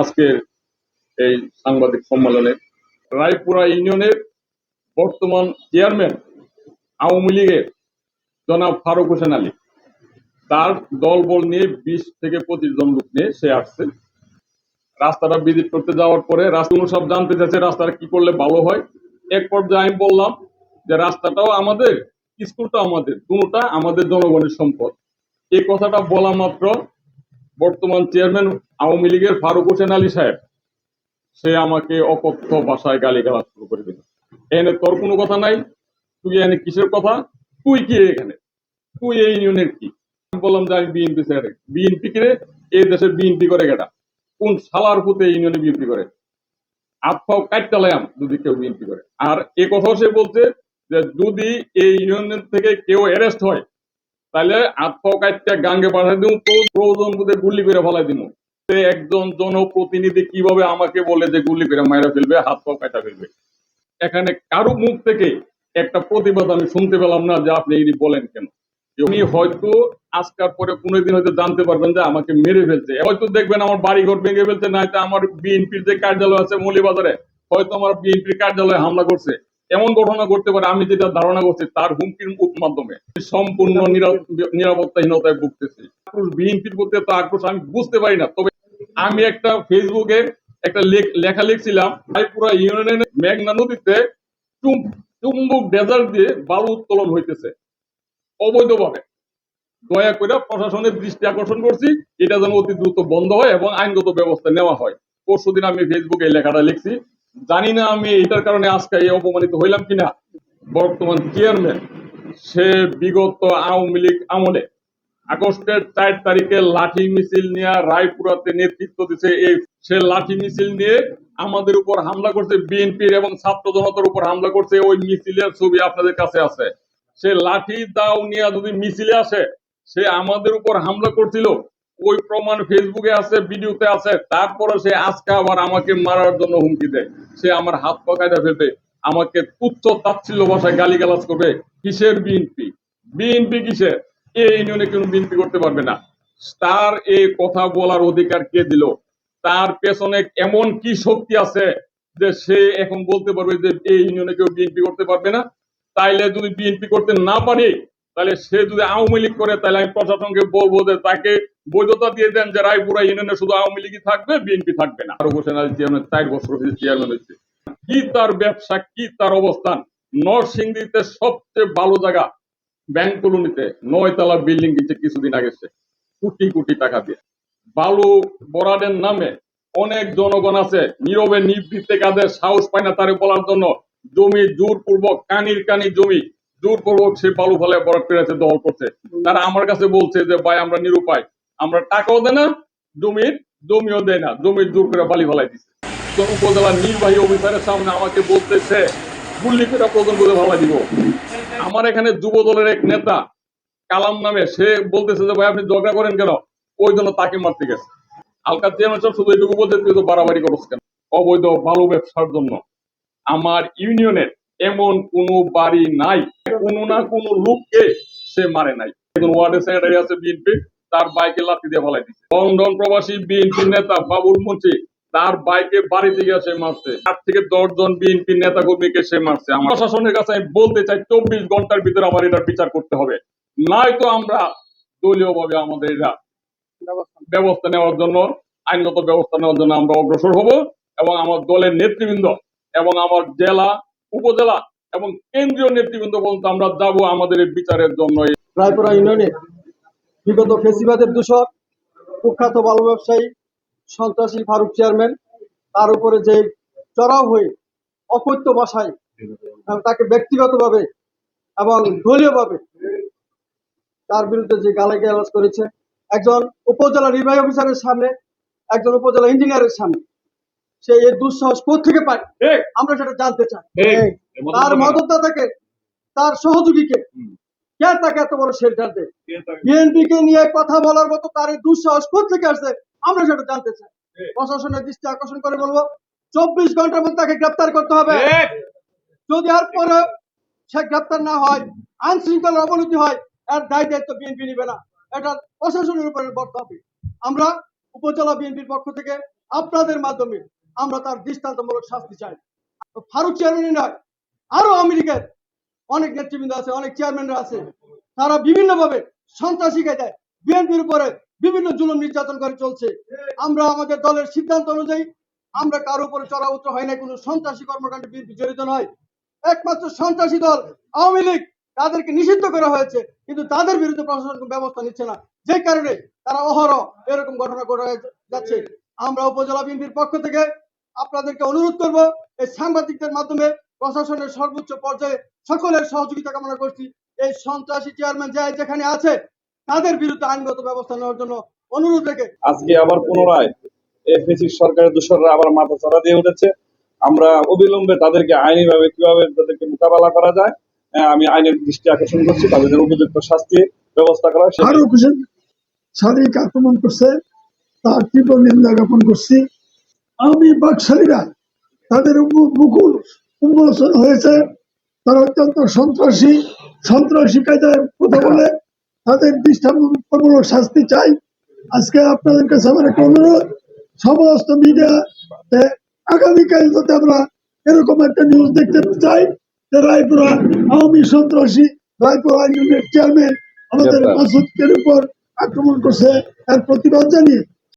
আজকের এই সাংবাদিক সম্মেলনে রায়পুরা ইউনিয়নের বর্তমান চেয়ারম্যান আওয়ামী লীগের জনাব ফারুক হোসেন আলী। তার দলবল নিয়ে বিশ থেকে পঁচিশ জন লোক নিয়ে সে আসছে। রাস্তাটা ভিজিট করতে যাওয়ার পরে রাস্তা সব জানতে চাইছে রাস্তাটা কি করলে ভালো হয়। এক পর্যায়ে আমি বললাম যে রাস্তাটাও আমাদের, স্কুলটা আমাদের, দুটা আমাদের জনগণের সম্পদ। এই কথাটা বলা মাত্র বর্তমান চেয়ারম্যান আওয়ামী লীগের ফারুক হোসেন আলী সাহেব, সে আমাকে অকথ্য ভাষায় গালি গালাজ শুরু করে দিল। এনে তোর কোনো কথা নাই? তুই এনে কিসের কথা? তুই কি এখানে? তুই এই ইউনিয়নের কি? বললাম যে আমি বিএনপি স্যার বিএনপি কে এই দেশের বিএনপি করে গেটা কোন সালার পুঁতে ইউনিয়নে বিএনপি করে? আত্মাও কাটতালাম যদি কেউ বিএনপি করে। আর এ কথাও সে বলছে যে যদি এই ইউনিয়ন থেকে কেউ অ্যারেস্ট হয় তাহলে আত্মাও কাটটা গাঙ্গে পাঠাই দিব তো প্রয়োজন বুধে গুলি করে ফেলাই দিব সে একজন জনপ্রতিনিধি কীভাবে আমাকে বলে যে গুলি করে মায়েরা ফেলবে, হাত পাও কাটা ফেলবে? এখানে কারও মুখ থেকে একটা প্রতিবাদ আমি শুনতে পেলাম না, যে আপনি এই বলেন কেন? উনি হয়তো আজকার পরে কোনোদিন হয়তো জানতে পারবেন যে আমাকে মেরে ফেলছে। হয়তো দেখবেন আমার বাড়ি ঘর ভেঙে ফেলছে না আমার বিএনপির যে কার্যালয় আছে মৌলিবাজারে, হয়তো আমার বিএনপির কার্যালয়ে হামলা করছে। এমন ঘটনা করতে পারে, আমি যেটা ধারণা করছি, তার হুমকির মাধ্যমে। সম্পূর্ণ নিরাপত্তাহীনতায় ভুগতেছি। বিএনপির প্রতি এত আক্রোশ আমি বুঝতে পারি না। তবে আমি একটা ফেসবুকে একটা লেখা লিখছিলাম রায়পুরা ইউনিয়নের মেঘনা নদীতে চুম- চুম্বক ডেজার্ট দিয়ে বালু উত্তোলন হইতেছে। অবৈধভাবে। দয়া করে প্রশাসনের দৃষ্টি আকর্ষণ করছি, এটা যেন অতি দ্রুত বন্ধ হয় এবং আইনগত ব্যবস্থা নেওয়া হয়। পরশুদিন আমি ফেসবুকে লেখাটা লিখছি জানি না আমি এটার কারণে আজকে এই অপমানিত হইলাম কিনা। বর্তমান চেয়ারম্যান সে বিগত আওয়ামী লীগ আমলে আগস্টের চার তারিখে লাঠি মিছিল নিয়ে রায়পুরাতে নেতৃত্ব দিচ্ছে এই সে লাঠি মিছিল নিয়ে আমাদের উপর হামলা করছে, বিএনপির এবং ছাত্র জনতার উপর হামলা করছে, ওই মিছিলের ছবি আপনাদের কাছে আছে। সে লাঠি দাও নিয়ে যদি মিছিলে আসে, সে আমাদের উপর হামলা করছিল। ওই প্রমাণ ফেসবুকে আছে, ভিডিওতে আছে, তারপরে সে আজকে আবার আমাকে মারার জন্য হুমকি দেয়। সে আমার হাত পাকাইটা ফেলবে আমাকে তুচ্ছ তাচ্ছিল্য ভাষায় গালিগালাজ করবে। কিসের বিএনপি? বিএনপি কিসের? এই ইউনিয়নে কোনো বিএনপি করতে পারবে না। তার এই কথা বলার অধিকার কে দিল? তার পেছনে এমন কি শক্তি আছে যে সে এখন বলতে পারবে যে এই ইউনিয়নে কেউ বিএনপি করতে পারবে না? তাইলে যদি বিএনপি করতে না পারে তাহলে সে যদি আওয়ামী লীগ করে, তাহলে আমি প্রশাসনকে বলব যে তাকে বৈধতা দিয়ে দেন যে রায়পুরা ইউনিয়নে শুধু আওয়ামী লীগই থাকবে, বিএনপি থাকবে না। আর হোসেন আলী চেয়ারম্যান চার বছর হয়েছে চেয়ারম্যান হয়েছে। কি তার ব্যবসা, কি তার অবস্থান? নরসিংদীতে সবচেয়ে ভালো জায়গা, ব্যাংক কলোনিতে। নয়তলা বিল্ডিং দিচ্ছে কিছুদিন আগে সে। কোটি কোটি টাকা দিয়ে। বালু বরাদের নামে অনেক জনগণ আছে, নীরবে নিবৃত্তে কাদের সাহস পায় না তারে বলার জন্য। জমি জোরপূর্বক, কানির কানি জমি। জোরপূর্বক সে বালু ফলে বরাদ পেরেছে দখল করছে তারা আমার কাছে বলছে যে, ভাই, আমরা নিরুপায়। আমরা টাকাও দেয় না, জমির জমিও দেয় না। জমির জোর করে বালি ফেলাই দিচ্ছে তো নির্বাহী অফিসারের সামনে আমাকে বলতেছে, গুল্লি প্রজন করে ভালাই দিব। আমার এখানে যুব দলের এক নেতা, কালাম নামে, সে বলতেছে যে, ভাই, আপনি ঝগড়া করেন কেন? ওই জন্য তাকে মারতে গেছে। আলকার চেয়ারম্যান সাহেব শুধু এটুকু বলতে তুই তো বাড়াবাড়ি করস কেন? অবৈধ ভালো ব্যবসার জন্য। আমার ইউনিয়নের এমন কোনো বাড়ি নাই। কোনো না কোনো লোককে সে মারে নাই। ওয়ার্ডের সেক্রেটারি আছে বিএনপি, তার বাইকে লাথি দিয়ে ফেলাই দিচ্ছে লন্ডন প্রবাসী বিএনপি নেতা বাবুল মুন্সি, তার বাইকে বাড়িতে গিয়ে সে মারছে। আট থেকে দশ জন বিএনপি নেতা কর্মীকে সে মারছে। আমার প্রশাসনের কাছে আমি বলতে চাই, চব্বিশ ঘণ্টার ভিতরে আমার এটা বিচার করতে হবে। নয়তো আমরা দলীয় ভাবে আমাদের এটা ব্যবস্থা নেওয়ার জন্য, আইনগত ব্যবস্থা নেওয়ার জন্য আমরা অগ্রসর হব এবং আমার দলের নেতৃবৃন্দ এবং আমার জেলা উপজেলা এবং কেন্দ্রীয় নেতৃবৃন্দ পর্যন্ত আমরা যাব আমাদের এই বিচারের জন্য। রায়পুরা ইউনিয়নে বিগত ফেসিবাদের দূষক, কুখ্যাত বালু ব্যবসায়ী সন্ত্রাসী ফারুক চেয়ারম্যান, তার উপরে যে চড়াও হয়ে ভাষায় এবং তাকে ব্যক্তিগতভাবে এবং দলীয়ভাবে তার বিরুদ্ধে যে গালাগালাজ গালাজ করেছে, একজন উপজেলা নির্বাহী অফিসারের সামনে, একজন উপজেলা ইঞ্জিনিয়ারের সামনে। সে এই দুঃসাহস থেকে পায়? আমরা সেটা জানতে চাই। তার মদতদাতাকে তার সহযোগীকে কে তাকে এত বড় শেল্টার দেয়? বিএনপি কে নিয়ে কথা বলার মতো তার এই দুঃসাহস থেকে আসছে? আমরা সেটা জানতে চাই। প্রশাসনের দৃষ্টি আকর্ষণ করে বলব চব্বিশ ঘণ্টার মধ্যে তাকে গ্রেপ্তার করতে হবে। যদি আর পরে সে গ্রেপ্তার না হয় আইন শৃঙ্খলার অবনতি হয় এর দায় দায়িত্ব বিএনপি নিবে না। এটা প্রশাসনের উপরে বর্ত হবে। আমরা উপজেলা বিএনপির পক্ষ থেকে আপনাদের মাধ্যমে আমরা তার দৃষ্টান্তমূলক শাস্তি চাই। ফারুক চেয়ারম্যানই নয়, আরও আমেরিকার অনেক নেতৃবৃন্দ আছে, অনেক চেয়ারম্যানরা আছে। তারা বিভিন্নভাবে সন্ত্রাসী দেয় বিএনপির উপরে বিভিন্ন জুলুম নির্যাতন করে চলছে। আমরা আমাদের দলের সিদ্ধান্ত অনুযায়ী আমরা কারও উপরে চড়া উত্তর হয় না কোনো সন্ত্রাসী কর্মকাণ্ডে বিএনপি জড়িত নয়। একমাত্র সন্ত্রাসী দল আওয়ামী লীগ, তাদেরকে নিষিদ্ধ করা হয়েছে, কিন্তু তাদের বিরুদ্ধে প্রশাসন ব্যবস্থা নিচ্ছে না। যে কারণে তারা অহরহ এরকম ঘটনা ঘটে যাচ্ছে। আমরা উপজেলা বিএনপির পক্ষ থেকে আপনাদেরকে অনুরোধ করব এই সাংবাদিকদের মাধ্যমে প্রশাসনের সর্বোচ্চ পর্যায়ে সকলের সহযোগিতা কামনা করছি। এই সন্ত্রাসী চেয়ারম্যান যে যেখানে আছে তাদের বিরুদ্ধে আইনগত ব্যবস্থা নেওয়ার জন্য অনুরোধ রেখে আজকে আবার পুনরায় এফএসি সরকারের দোষররা আবার মাথা চড়া দিয়ে উঠেছে। আমরা অবিলম্বে তাদেরকে আইনিভাবে কীভাবে তাদেরকে মোকাবেলা করা যায় আমি আইনের দৃষ্টি আকর্ষণ করছি তাদের উপযুক্ত শাস্তি ব্যবস্থা করা শারীরিক আক্রমণ করছে তার তীব্র নিন্দা জ্ঞাপন করছি। আমি বাকশালীরা তাদের মুকুল উন্মোচন হয়েছে। তারা অত্যন্ত সন্ত্রাসী সন্ত্রাসী কায়দায় কথা বলে। তাদের দৃষ্টান্তমূলক শাস্তি চাই। আজকে আপনাদের কাছে আমার একটা অনুরোধ সমস্ত মিডিয়া আগামীকাল যাতে আমরা এরকম একটা নিউজ দেখতে চাই যে রায়পুরা আওয়ামী সন্ত্রাসী রায়পুরা ইউনিয়নের চেয়ারম্যান আমাদের। মাসুদকের উপর আক্রমণ করছে তার প্রতিবাদ জানিয়ে